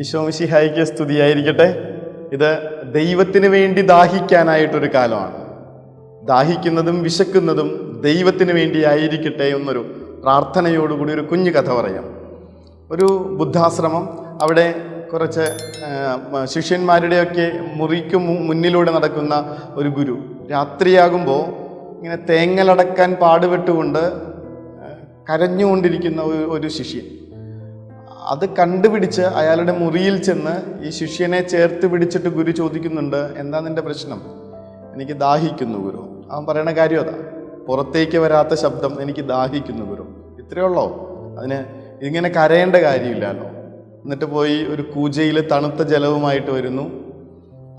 ഈശോമിശിഹായിക്ക് സ്തുതിയായിരിക്കട്ടെ. ഇത് ദൈവത്തിന് വേണ്ടി ദാഹിക്കാനായിട്ടൊരു കാലമാണ്. ദാഹിക്കുന്നതും വിശക്കുന്നതും ദൈവത്തിന് വേണ്ടി ആയിരിക്കട്ടെ എന്നൊരു പ്രാർത്ഥനയോടുകൂടി ഒരു കുഞ്ഞു കഥ പറയാം. ഒരു ബുദ്ധാശ്രമം അവിടെ കുറച്ച് ശിഷ്യന്മാരുടെയൊക്കെ മുറിക്ക് മുന്നിലൂടെ നടക്കുന്ന ഒരു ഗുരു. രാത്രിയാകുമ്പോൾ ഇങ്ങനെ തേങ്ങലടക്കാൻ പാടുപെട്ടുകൊണ്ട് കരഞ്ഞുകൊണ്ടിരിക്കുന്ന ഒരു ശിഷ്യൻ. അത് കണ്ടുപിടിച്ച് അയാളുടെ മുറിയിൽ ചെന്ന് ഈ ശിഷ്യനെ ചേർത്ത് പിടിച്ചിട്ട് ഗുരു ചോദിക്കുന്നുണ്ട് എന്താ നിന്റെ പ്രശ്നം? എനിക്ക് ദാഹിക്കുന്നു ഗുരു. അവൻ പറയണ കാര്യം അതാ. പുറത്തേക്ക് വരാത്ത ശബ്ദം എനിക്ക് ദാഹിക്കുന്നു ഗുരു. ഇത്രയേ ഉള്ളോ? അതിന് ഇങ്ങനെ കരയേണ്ട കാര്യമില്ലല്ലോ. എന്നിട്ട് പോയി ഒരു കൂജയിൽ തണുത്ത ജലവുമായിട്ട് വരുന്നു.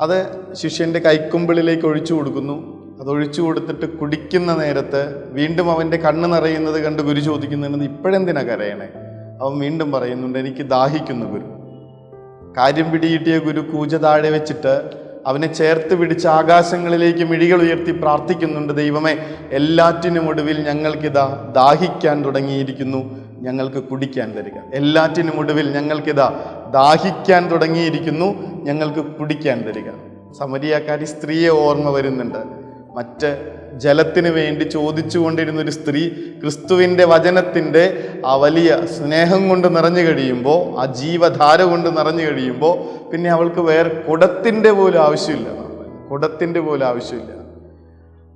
അത് ശിഷ്യന്റെ കൈക്കുമ്പിളിലേക്ക് ഒഴിച്ചു കൊടുക്കുന്നു. അതൊഴിച്ചു കൊടുത്തിട്ട് കുടിക്കുന്ന നേരത്ത് വീണ്ടും അവന്റെ കണ്ണ് നിറയുന്നത് കണ്ട് ഗുരു ചോദിക്കുന്നുണ്ട് ഇപ്പോഴെന്തിനാ കരയണേ? അവൻ വീണ്ടും പറയുന്നുണ്ട് എനിക്ക് ദാഹിക്കുന്നു ഗുരു. കാര്യം പിടികിട്ടിയ ഗുരു കൂജ താഴെ വെച്ചിട്ട് അവനെ ചേർത്ത് പിടിച്ച് ആകാശങ്ങളിലേക്ക് മിഴികൾ ഉയർത്തി പ്രാർത്ഥിക്കുന്നുണ്ട് ദൈവമേ എല്ലാറ്റിനും ഒടുവിൽ ഞങ്ങൾക്കിതാ ദാഹിക്കാൻ തുടങ്ങിയിരിക്കുന്നു ഞങ്ങൾക്ക് കുടിക്കാൻ തരിക. എല്ലാറ്റിനും ഒടുവിൽ ഞങ്ങൾക്കിതാ ദാഹിക്കാൻ തുടങ്ങിയിരിക്കുന്നു ഞങ്ങൾക്ക് കുടിക്കാൻ തരിക. സമരിയാക്കാരി സ്ത്രീയെ ഓർമ്മ വരുന്നുണ്ട്. മറ്റ് ജലത്തിന് വേണ്ടി ചോദിച്ചുകൊണ്ടിരുന്ന ഒരു സ്ത്രീ ക്രിസ്തുവിന്റെ വചനത്തിന്റെ ആ വലിയ സ്നേഹം കൊണ്ട് നിറഞ്ഞു കഴിയുമ്പോൾ ആ ജീവധാര കൊണ്ട് നിറഞ്ഞു കഴിയുമ്പോൾ പിന്നെ അവൾക്ക് വേറെ കുടത്തിന്റെ പോലും ആവശ്യമില്ല. കുടത്തിന്റെ പോലും ആവശ്യമില്ല.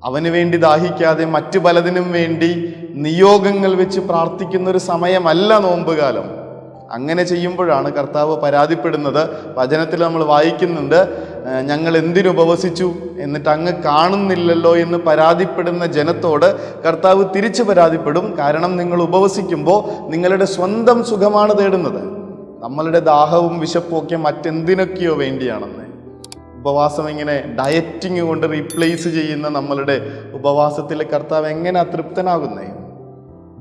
അവന് വേണ്ടി ദാഹിക്കാതെ മറ്റു പലതിനും വേണ്ടി നിയോഗങ്ങൾ വെച്ച് പ്രാർത്ഥിക്കുന്ന ഒരു സമയമല്ല നോമ്പുകാലം. അങ്ങനെ ചെയ്യുമ്പോഴാണ് കർത്താവ് പരാതിപ്പെടുന്നത്. വചനത്തിൽ നമ്മൾ വായിക്കുന്നുണ്ട് "ഏർ ഞങ്ങൾ എന്തിനുപവസിച്ചു എന്നിട്ട് അങ്ങ് കാണുന്നില്ലല്ലോ എന്ന് പരാതിപ്പെടുന്ന ജനത്തോട് കർത്താവ് തിരിച്ചു പരാതിപ്പെടും. കാരണം നിങ്ങൾ ഉപവസിക്കുമ്പോൾ നിങ്ങളുടെ സ്വന്തം സുഖമാണ് തേടുന്നത്. നമ്മളുടെ ദാഹവും വിശപ്പും ഒക്കെ മറ്റെന്തിനൊക്കെയോ വേണ്ടിയാണെന്ന്. ഉപവാസം ഇങ്ങനെ ഡയറ്റിങ് കൊണ്ട് റീപ്ലേസ് ചെയ്യുന്ന നമ്മളുടെ ഉപവാസത്തിലെ കർത്താവ് എങ്ങനെ അതൃപ്തനാകുന്നേ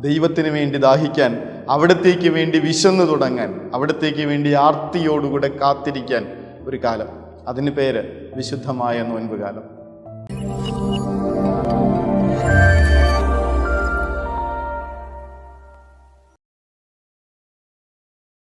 ദൈവത്തിന് വേണ്ടി ദാഹിക്കാൻ അവിടത്തേക്ക് വേണ്ടി വിശന്നു തുടങ്ങാൻ അവിടത്തേക്ക് വേണ്ടി ആർത്തിയോടുകൂടെ കാത്തിരിക്കാൻ ഒരു കാലം. അതിന് പേര് വിശുദ്ധമായ നോൻപ് കാലം